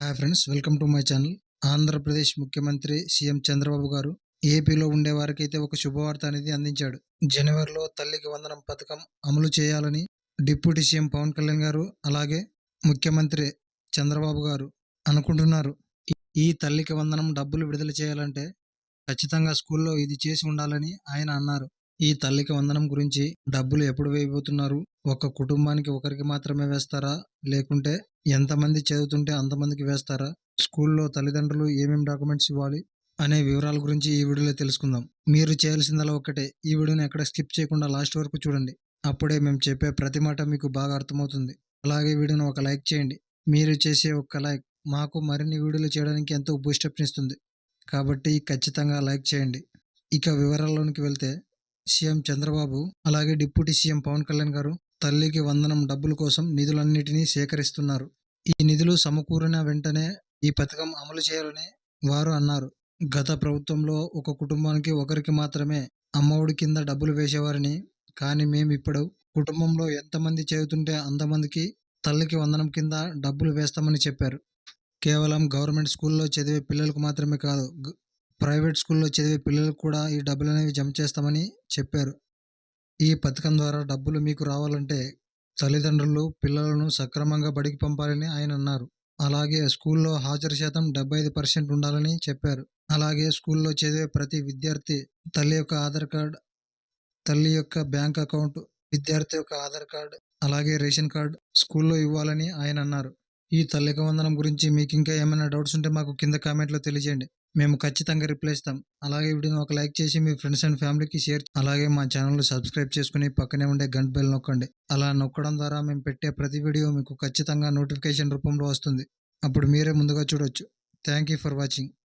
Hi friends welcome to my channel Andhra Pradesh ముఖ్యమంత్రి CM Chandrababu గారు ఏపీలో ఉండే వారికైతే ఒక శుభవార్త అనేది అందించాడు. జనవరిలో తల్లికి వందనం పథకం అమలు చేయాలని డిప్యూటీ సీఎం పవన్ కళ్యాణ్ గారు అలాగే ముఖ్యమంత్రి చంద్రబాబు గారు అనుకుంటున్నారు. ఈ- తల్లికి వందనం డబ్బులు విడుదల చేయాలంటే ఖచ్చితంగా స్కూల్లో ఇది చేసి ఉండాలని ఆయన అన్నారు. ఈ తల్లికి వందనం గురించి డబ్బులు ఎప్పుడు వేయబోతున్నారు? ఒక కుటుంబానికి ఒకరికి మాత్రమే వేస్తారా? లేకుంటే ఎంతమంది చదువుతుంటే అంతమందికి వేస్తారా? స్కూల్లో తల్లిదండ్రులు ఏమేమి డాక్యుమెంట్స్ ఇవ్వాలి? అనే వివరాల గురించి ఈ వీడియోలో తెలుసుకుందాం. మీరు చేయాల్సిందలా ఒక్కటే. ఈ వీడియోని ఎక్కడ స్కిప్ చేయకుండా లాస్ట్ వరకు చూడండి. అప్పుడే మేము చెప్పే ప్రతి మాట మీకు బాగా అర్థమవుతుంది. అలాగే వీడియోని ఒక లైక్ చేయండి. మీరు చేసే ఒక్క లైక్ మాకు మరిన్ని వీడియోలు చేయడానికి ఎంతో బూస్టప్ ఇస్తుంది. కాబట్టి ఖచ్చితంగా లైక్ చేయండి. ఇక వివరాల్లోనికి వెళ్తే సీఎం చంద్రబాబు అలాగే డిప్యూటీ సీఎం పవన్ కళ్యాణ్ గారు తల్లికి వందనం డబ్బుల కోసం నిధులన్నిటినీ సేకరిస్తున్నారు. ఈ నిధులు సమకూరిన వెంటనే ఈ పథకం అమలు చేయాలని వారు అన్నారు. గత ప్రభుత్వంలో ఒక కుటుంబానికి ఒకరికి మాత్రమే అమ్మఒడి కింద డబ్బులు వేసేవారని కానీ మేము ఇప్పుడు కుటుంబంలో ఎంతమంది చదువుతుంటే అంతమందికి తల్లికి వందనం కింద డబ్బులు వేస్తామని చెప్పారు. కేవలం గవర్నమెంట్ స్కూల్లో చదివే పిల్లలకు మాత్రమే కాదు ప్రైవేట్ స్కూల్లో చదివే పిల్లలకు కూడా ఈ డబ్బులు అనేవి జమ చేస్తామని చెప్పారు. ఈ పథకం ద్వారా డబ్బులు మీకు రావాలంటే తల్లిదండ్రులు పిల్లలను సక్రమంగా బడికి పంపాలని ఆయన అన్నారు. అలాగే స్కూల్లో హాజరు శాతం డెబ్బై ఐదు పర్సెంట్ ఉండాలని చెప్పారు. అలాగే స్కూల్లో చదివే ప్రతి విద్యార్థి తల్లి యొక్క ఆధార్ కార్డ్ తల్లి యొక్క బ్యాంక్ అకౌంట్ విద్యార్థి యొక్క ఆధార్ కార్డ్ అలాగే రేషన్ కార్డ్ స్కూల్లో ఇవ్వాలని ఆయన అన్నారు. ఈ తల్లిక వందనం గురించి మీకు ఇంకా ఏమైనా డౌట్స్ ఉంటే మాకు కింద కామెంట్లో తెలియజేయండి. మేము ఖచ్చితంగా రిప్లై ఇస్తాం. అలాగే వీడియోని ఒక లైక్ చేసి మీ ఫ్రెండ్స్ అండ్ ఫ్యామిలీకి షేర్ అలాగే మా ఛానల్ సబ్స్క్రైబ్ చేసుకుని పక్కనే ఉండే గంట బెల్ నొక్కండి. అలా నొక్కడం ద్వారా మేము పెట్టే ప్రతి వీడియో మీకు ఖచ్చితంగా నోటిఫికేషన్ రూపంలో వస్తుంది. అప్పుడు మీరే ముందుగా చూడొచ్చు. Thank you for watching